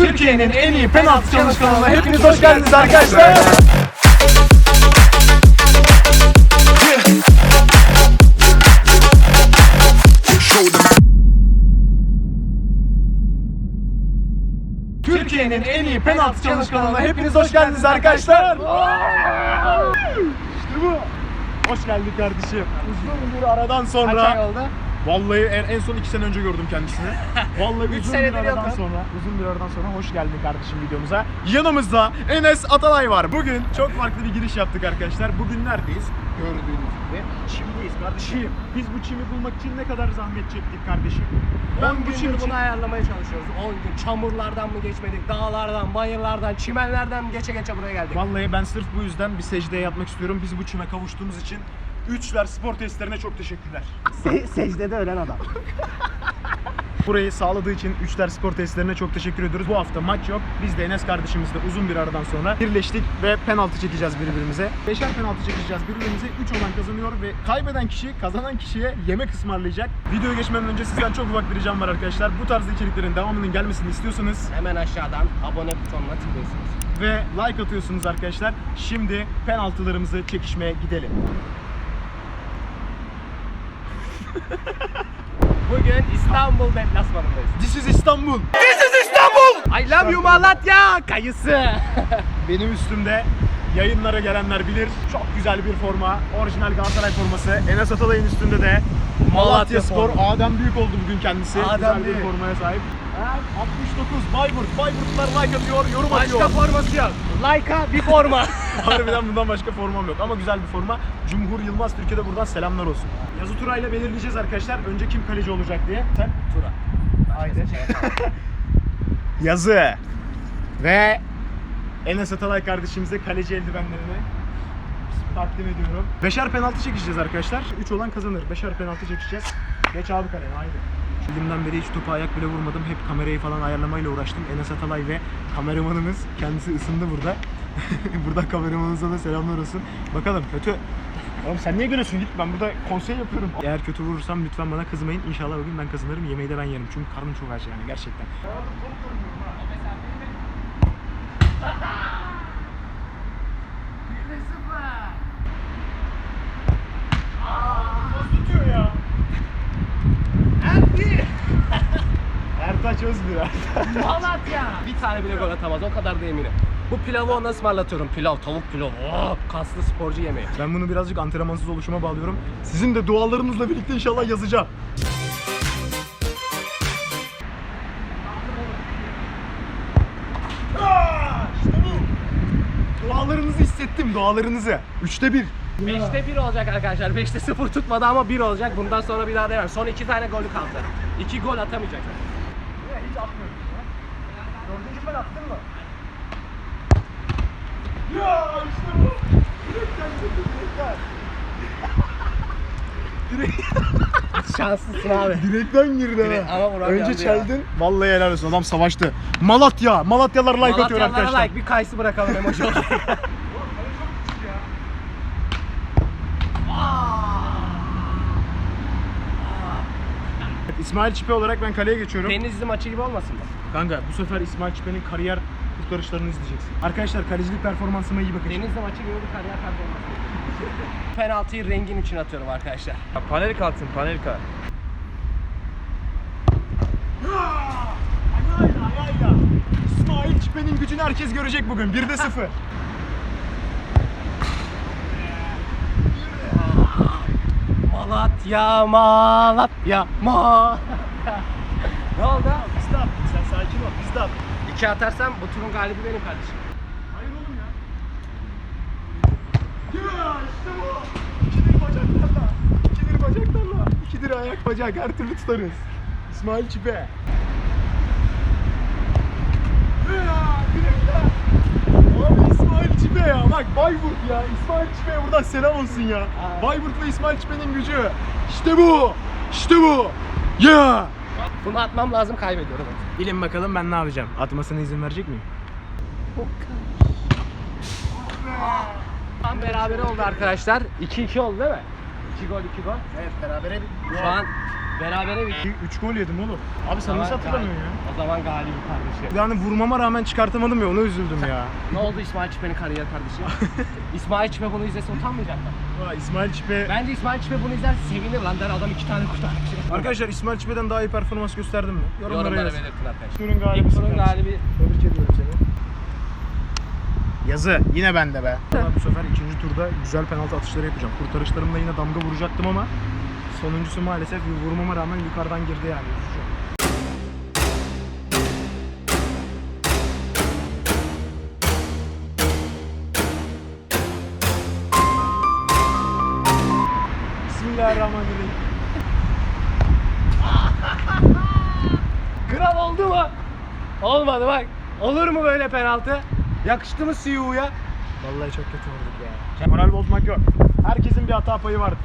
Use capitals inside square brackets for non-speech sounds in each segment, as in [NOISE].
Türkiye'nin en iyi penaltı çalışkanlarına hepiniz hoş geldiniz arkadaşlar. Türkiye'nin en iyi penaltı çalışkanlarına hepiniz hoş geldiniz arkadaşlar. İşte bu. Hoş geldin kardeşim. Uzun bir aradan sonra. Kaç ay oldu? Vallahi en, en son iki sene önce gördüm kendisini. [LAUGHS] Vallahi Üç uzun bir senedir aradan yokum. sonra, uzun bir aradan sonra hoş geldin kardeşim videomuza. Yanımızda Enes Atalay var. Bugün çok farklı bir giriş yaptık arkadaşlar. Bugün neredeyiz? Gördüğünüz gibi çimdeyiz kardeşim. Biz bu çimi bulmak için ne kadar zahmet çektik kardeşim? Ben 10 bu çim için bunu ayarlamaya çalışıyoruz. 10 gün çamurlardan mı geçmedik, dağlardan, bayırlardan, çimenlerden mi geçe geçe buraya geldik. Vallahi ben sırf bu yüzden bir secdeye yatmak istiyorum. Biz bu çime kavuştuğumuz için Üçler Spor Testlerine çok teşekkürler. Se- secdede ölen adam. Burayı sağladığı için Üçler Spor Testlerine çok teşekkür ediyoruz. Bu hafta maç yok. Biz de Enes kardeşimizle uzun bir aradan sonra birleştik ve penaltı çekeceğiz birbirimize. Beşer penaltı çekeceğiz birbirimize. 3 olan kazanıyor ve kaybeden kişi kazanan kişiye yemek ısmarlayacak. Videoya geçmeden önce sizden çok ufak bir ricam var arkadaşlar. Bu tarz içeriklerin devamının gelmesini istiyorsanız Hemen aşağıdan abone butonuna tıklıyorsunuz. ve like atıyorsunuz arkadaşlar. Şimdi penaltılarımızı çekişmeye gidelim. [LAUGHS] Bugün İstanbul deplasmanındayız. This is İstanbul. I love you Malatya kayısı. [LAUGHS] Benim üstümde yayınlara gelenler bilir. Çok güzel bir forma. Orijinal Galatasaray forması. Enes Atalay'ın üstünde de Malatya Malatya Spor. Adem Büyük oldu bugün kendisi. Adem güzel bir formaya sahip. 69 Bayburt. Bayburtlular like atıyor, yorum Başka atıyor. forması yok. Like'a bir forma. [LAUGHS] Harbiden bundan başka formam yok ama güzel bir forma. Cumhur Yılmaz Türkiye'de buradan selamlar olsun. Yazı turayla belirleyeceğiz arkadaşlar. Önce kim kaleci olacak diye. Sen? Tura. Haydi. [LAUGHS] Yazı. Ve Enes Atalay kardeşimize kaleci eldivenlerini takdim ediyorum. Beşer penaltı çekeceğiz arkadaşlar. 3 olan kazanır. Beşer penaltı çekeceğiz. Geç abi kaleye haydi. Elimden beri hiç topa ayak bile vurmadım. Hep kamerayı falan ayarlamayla uğraştım. Enes Atalay ve kameramanımız kendisi ısındı burada. [LAUGHS] burada kameramanımıza da selamlar olsun. Bakalım kötü. Oğlum sen niye gülüyorsun? Git ben burada konsey yapıyorum. Eğer kötü vurursam lütfen bana kızmayın. İnşallah bugün ben kazanırım. Yemeği de ben yerim. Çünkü karnım çok aç yani gerçekten. tutuyor ya. Ertaç Özbir. Malatya. Bir tane bile gol atamaz. O kadar da eminim. Bu pilavı ona ısmarlatıyorum. Pilav, tavuk pilavı. Oh, kaslı sporcu yemeği. Ben bunu birazcık antrenmansız oluşuma bağlıyorum. Sizin de dualarınızla birlikte inşallah yazacağım. Aa, İşte bu. Dualarınızı hissettim, dualarınızı. Üçte bir. 5'te 1 olacak arkadaşlar. 5'te 0 tutmadı ama 1 olacak. Bundan sonra bir daha devam. Son 2 tane golü kaldı. 2 gol atamayacak. Hiç atmıyorum. Dördüncü ben attın mı? Ya işte bu. Direkten [LAUGHS] Şanslısın abi. direkten girdi ha. ama Önce yandı ya. çeldin. Vallahi helal olsun adam savaştı. Malatya. Malatyalar like atıyor Malatyalara arkadaşlar. like bir kayısı bırakalım emoji [LAUGHS] olarak. İsmail Çipe olarak ben kaleye geçiyorum. Denizli maçı gibi olmasın mı? Kanka bu sefer İsmail Çipe'nin kariyer kurtarışlarını izleyeceksin. Arkadaşlar kalecilik performansıma iyi bakın. Denizli maçı gibi bir kariyer performansı. [LAUGHS] Penaltıyı rengin için atıyorum arkadaşlar. Panelika atsın panelika. Ayağıyla ayağıyla. İsmail Çipe'nin gücünü herkes görecek bugün. 1'de 0. [LAUGHS] Malatya, Malatya, Malatya. [LAUGHS] ne oldu? Biz de attık. Sen sakin ol. Biz de attık. İki atarsam bu turun galibi benim kardeşim. Hayır oğlum ya. Ya işte bu. İkidir bacaklarla. İkidir bacaklarla. İkidir ayak bacak. Her türlü tutarız. İsmail Çipe. Ya. Abi İsmail Çipe ya. Bak Bayburt ya. İsmail Çipe'ye buradan selam olsun ya. Aa. Bayburt ve İsmail Çipe'nin gücü. İşte bu. İşte bu. Ya. Bunu atmam lazım kaybediyorum. Bilin bakalım ben ne yapacağım? Atmasına izin verecek miyim? Tam berabere oldu arkadaşlar. 2-2 oldu değil mi? 2 gol 2 gol. Evet berabere Şu an Berabere bitti. 3 gol yedim oğlum. Abi sen nasıl hatırlamıyorsun ya? O zaman galibi kardeşim. Yani vurmama rağmen çıkartamadım ya ona üzüldüm ya. [LAUGHS] Ne oldu İsmail Çipe'nin kariyer kardeşi? [LAUGHS] İsmail Çipe bunu izlese utanmayacak mı? Vay İsmail Çipe. Bence İsmail Çipe bunu izler sevinir lan der adam iki tane kurtarmış. [LAUGHS] Arkadaşlar İsmail Çipe'den daha iyi performans gösterdim mi? Yorumlara yazın. belirtin arkadaşlar. Turun İlk galibi. turun galibi Tebrik ediyorum seni. Yazı yine bende be. Bu sefer ikinci turda güzel penaltı atışları yapacağım. Kurtarışlarımla yine damga vuracaktım ama sonuncusu maalesef vurmama rağmen yukarıdan girdi yani. Bismillahirrahmanirrahim. Kral oldu mu? Olmadı bak. Olur mu böyle penaltı? Yakıştı mı Siyu'ya? Vallahi çok kötü vurduk ya. Moral bozmak yok. Herkesin bir hata payı vardır.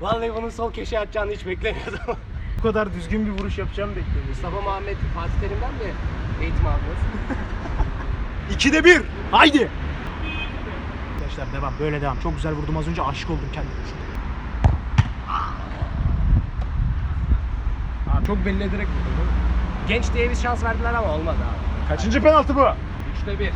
Vallahi bunun sol köşeye atacağını hiç beklemiyordum. [LAUGHS] Bu kadar düzgün bir vuruş yapacağımı beklemiyordum. Mustafa Muhammed Fatih Terim'den mi eğitim aldınız? [LAUGHS] İkide bir. Haydi. Arkadaşlar devam. Böyle devam. Çok güzel vurdum az önce. Aşık oldum kendime. Abi çok belli ederek vurdum. Genç diye bir şans verdiler ama olmadı abi. Kaçıncı penaltı bu? Üçte bir.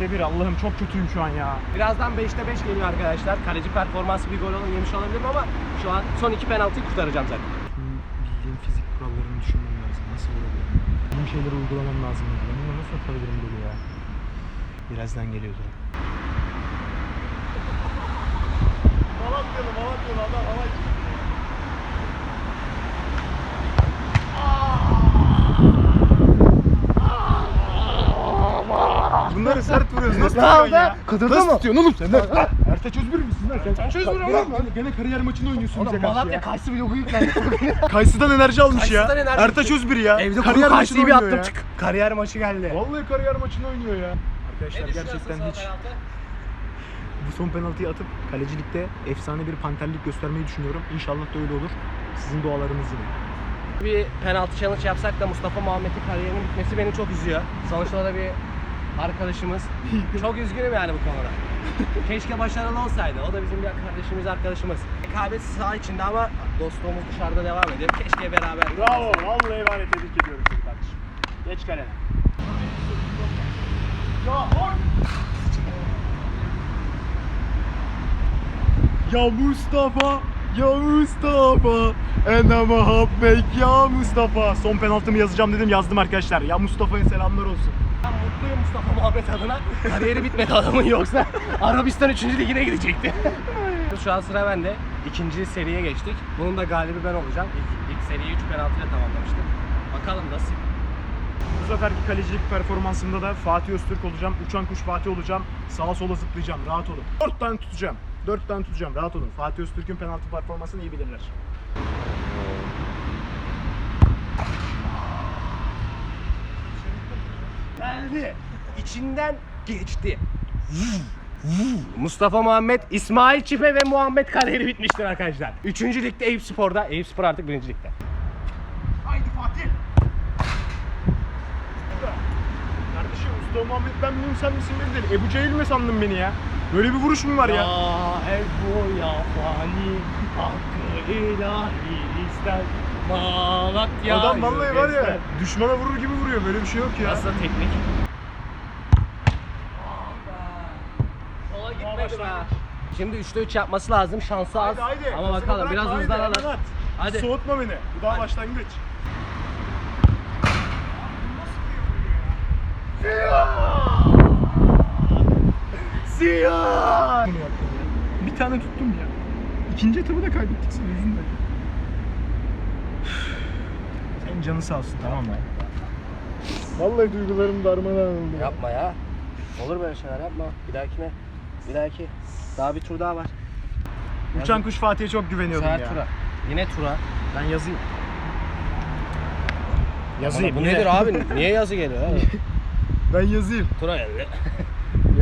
Üçte bir. Allah'ım çok kötüyüm şu an ya. Birazdan 5'te 5 geliyor arkadaşlar. Kaleci performansı bir gol olan yemiş olabilirim ama şu an son iki penaltıyı kurtaracağım zaten. Bildiğim fizik kurallarını düşünmem lazım. Nasıl olabilir? Bildiğim şeyleri uygulamam lazım. Ben bunu nasıl atabilirim golü ya? Birazdan geliyordur. Malatyalı, Malatyalı adam hava Bunları sert vuruyoruz. Nasıl Ne tutuyorsun oldu? ya? Kudurdun Nasıl mu? tutuyorsun oğlum sen? lan? Ertaç Özbür müsün lan sen? Ertaç Özbür oğlum. Gene, kariyer maçında oynuyorsun Oğlum bize karşı Malatya ya. Kayısı vlogu yüklendi. Kayısı'dan enerji almış ya. Kayısı'dan enerji Ertaç Özbür ya. Evde kariyer kuru Kayısı'yı bir attım ya. çık. Kariyer maçı geldi. Vallahi kariyer maçında oynuyor ya. Arkadaşlar gerçekten hiç bu son penaltıyı atıp kalecilikte efsane bir panterlik göstermeyi düşünüyorum. İnşallah da öyle olur. Sizin dualarınız yine. Bir penaltı challenge yapsak da Mustafa Muhammed'in kariyerinin bitmesi beni çok üzüyor. Sonuçta o da bir arkadaşımız. çok üzgünüm yani bu konuda. Keşke başarılı olsaydı. O da bizim bir kardeşimiz, arkadaşımız. Rekabet saha içinde ama dostluğumuz dışarıda devam ediyor. Keşke beraber. Bravo. Vallahi emanet tebrik ediyorum seni kardeşim. Geç kalene. Ya Mustafa, ya Mustafa, ene muhabbet ya Mustafa. Son penaltımı yazacağım dedim yazdım arkadaşlar. Ya Mustafa'ya selamlar olsun. Ben mutluyum Mustafa Muhammed adına. Kariyeri bitmedi adamın yoksa Arabistan 3. ligine gidecekti. Şu an sıra bende. İkinci seriye geçtik. Bunun da galibi ben olacağım. İlk, ilk seriyi 3 penaltıyla tamamlamıştık. Bakalım nasıl. Bu seferki kalecilik performansımda da Fatih Öztürk olacağım. Uçan kuş Fatih olacağım. Sağa sola zıplayacağım. Rahat olun. 4 tane tutacağım. 4 tane tutacağım. Rahat olun. Fatih Öztürk'ün penaltı performansını iyi bilirler. Geldi. İçinden geçti. Mustafa Muhammed, İsmail Çipe ve Muhammed kariyeri bitmiştir arkadaşlar. Üçüncü ligde Eyüp Spor'da. Eyüp Spor artık birinci ligde. Haydi Fatih. Kardeşim Mustafa Muhammed ben miyim sen misin belli değil. Ebu Cehil mi sandın beni ya? Böyle bir vuruş mu var ya? Ebu ya fani hakkı ilahi ister Malatya Adam vallahi var ya düşmana vurur gibi vuruyor. Böyle bir şey yok ya. Nasıl teknik? Sola gitmedi be. başlangıç. Şimdi 3'te 3 yapması lazım. Şansı az. Haydi haydi. Ama Gazını bakalım biraz bırakma, haydi, hızlanalım. Hadi. Soğutma beni. Bu daha başlangıç. Siyah! Yaptım ya. Bir tane tuttum ya. İkinci etabı da kaybettik senin yüzünden. [SIGHS] Senin canın sağ olsun tamam mı? Vallahi duygularım darmadağın oldu. ya. Yapma ya. Olur böyle şeyler yapma. Bir dahakine. Bir dahaki. Daha bir tur daha var. Uçan kuş Fatih'e çok güveniyordum ya. tura. Yine tura. Ben yazayım. Yazayım. bu yine. nedir abi? [LAUGHS] Niye yazı geliyor abi? Ben yazayım. tura geldi.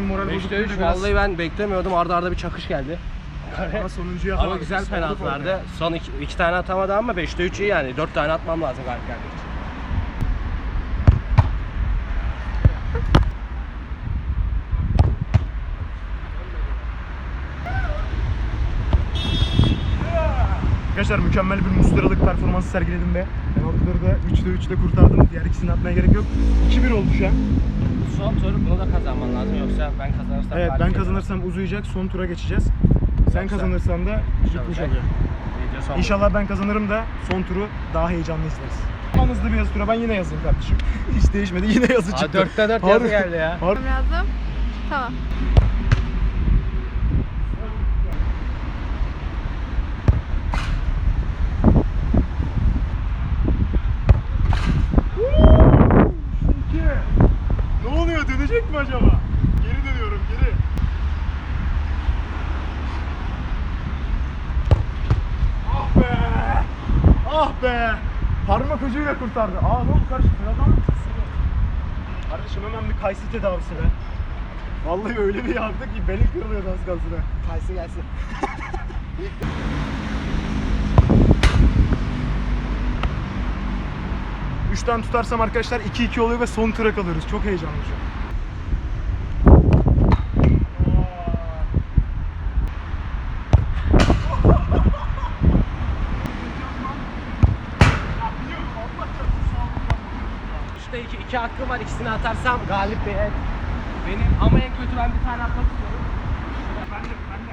moral 5'te bozukluğu 3 da biraz- vallahi ben beklemiyordum. Arda arda bir çakış geldi. Ama sonuncuya Ama güzel penaltılardı. Son 2 iki, tane atamadı ama 5'te 3 iyi yani. 4 tane atmam lazım galip gelmek için. Arkadaşlar mükemmel bir mustaralık performansı sergiledim ve penaltıları da 3'te 3'te kurtardım. Diğer ikisini atmaya gerek yok. 2-1 oldu şu an. Son tur bunu da kazanman lazım yoksa ben kazanırsam Evet ben kazanırsam uzayacak. Son tura geçeceğiz. Sen Yoksa- kazanırsan da bitmiş oluyor. İnşallah ben kazanırım da son turu daha heyecanlı izleriz. En hızlı bir yazı tura ben yine yazayım kardeşim. [LAUGHS] Hiç değişmedi yine yazı Aa, çıktı. 4'te 4 Harbi- yazı geldi ya. harbi- lazım. Tamam. İki. Ne oluyor dönecek mi acaba? Geri dönüyorum geri. Ah be! Ah be! Ucuyla kurtardı. Aa ne oldu kardeşim? Fena? Kardeşim hemen bir kayısı tedavisi be. Vallahi öyle bir yaptık ki belim kırılıyordu az kalsın ha. Kaysı gelsin. Üçten tutarsam arkadaşlar 2-2 oluyor ve son tura kalıyoruz. Çok heyecanlı şu an. Üçte 2, 2 hakkım var. İkisini atarsam galip bir el. Benim ama en kötü ben bir tane atmak istiyorum. Ben de, ben de.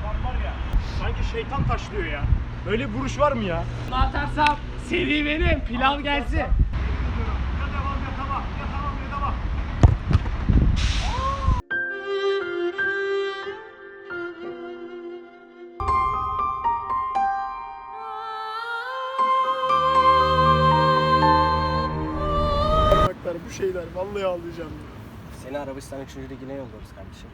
Adam var ya, sanki şeytan taşlıyor ya. Öyle bir vuruş var mı ya? Bunu atarsam seri benim. Pilav gelsin. Şeyler vallahi ağlayacağım. Seni Arabistan 3. ligine yolluyoruz kardeşim.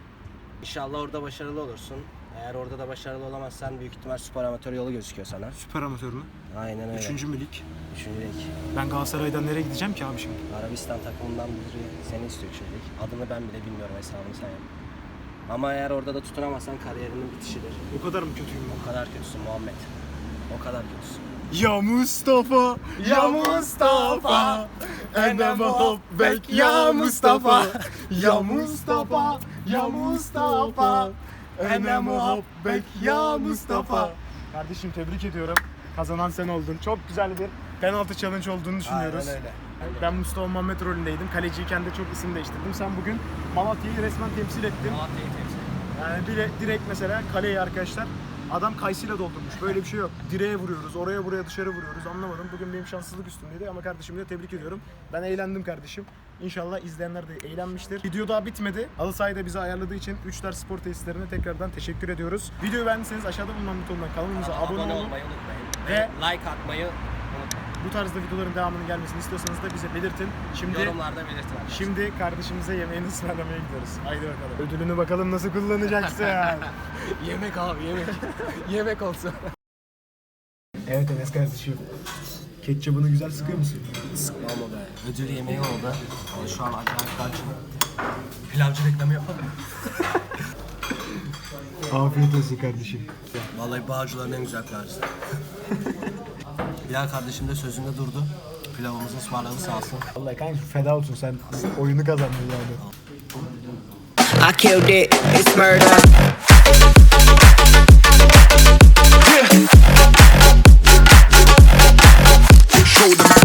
İnşallah orada başarılı olursun. Eğer orada da başarılı olamazsan büyük ihtimal süper amatör yolu gözüküyor sana. Süper amatör mü? Aynen öyle. Üçüncü mü lig? Üçüncü lig. Ben Galatasaray'dan nereye gideceğim ki abi şimdi? Arabistan takımından biri seni istiyor üçüncü lig. Adını ben bile bilmiyorum hesabını sen yap. Ama eğer orada da tutunamazsan kariyerinin bitişidir. O kadar mı kötüyüm ben? O kadar kötüsün Muhammed. O kadar kötüsün. Ya Mustafa, ya Mustafa, ana muhabbet ya Mustafa, ya Mustafa, ya Mustafa, ana muhabbet ya Mustafa. Kardeşim tebrik ediyorum. Kazanan sen oldun. Çok güzel bir penaltı challenge olduğunu düşünüyoruz. Aynen öyle. Ben Mustafa Muhammed rolündeydim. Kaleciyken de çok isim değiştirdim. Sen bugün Malatya'yı resmen temsil ettin. Malatya'yı temsil Yani bile, direkt mesela kaleyi arkadaşlar adam kayısıyla doldurmuş. Böyle bir şey yok. Direğe vuruyoruz, oraya buraya dışarı vuruyoruz. Anlamadım. Bugün benim şanssızlık üstümdeydi ama kardeşimi de tebrik ediyorum. Ben eğlendim kardeşim. İnşallah izleyenler de eğlenmiştir. Video daha bitmedi. Halı sahayı da bize ayarladığı için Üçler Spor Tesislerine tekrardan teşekkür ediyoruz. Videoyu beğendiyseniz aşağıda bulunan butondan kanalımıza abone, Abone olmayı unutmayın. Ve- like atmayı. Bu tarzda videoların devamının gelmesini istiyorsanız da bize belirtin. Şimdi Yorumlarda belirtin arkadaşlar. Şimdi kardeşimize yemeğini ısmarlamaya gidiyoruz. Haydi bakalım. Ödülünü bakalım nasıl kullanacaksın. [LAUGHS] yemek abi yemek. [LAUGHS] yemek olsun. Evet Enes kardeşim. Ketçabını güzel sıkıyor musun? Sıkma ama be. Ödül yemeği oldu. Yani şu an acayip karşım. Pilavcı reklamı yapalım. [LAUGHS] Afiyet olsun kardeşim. Vallahi Bağcılar'ın en güzel pilavcısı. Bilal kardeşim de sözünde durdu. Pilavımızın ısmarladı sağ olsun. Vallahi kanka feda olsun sen oyunu kazandın yani. I killed it, it's murder. Yeah. Show them.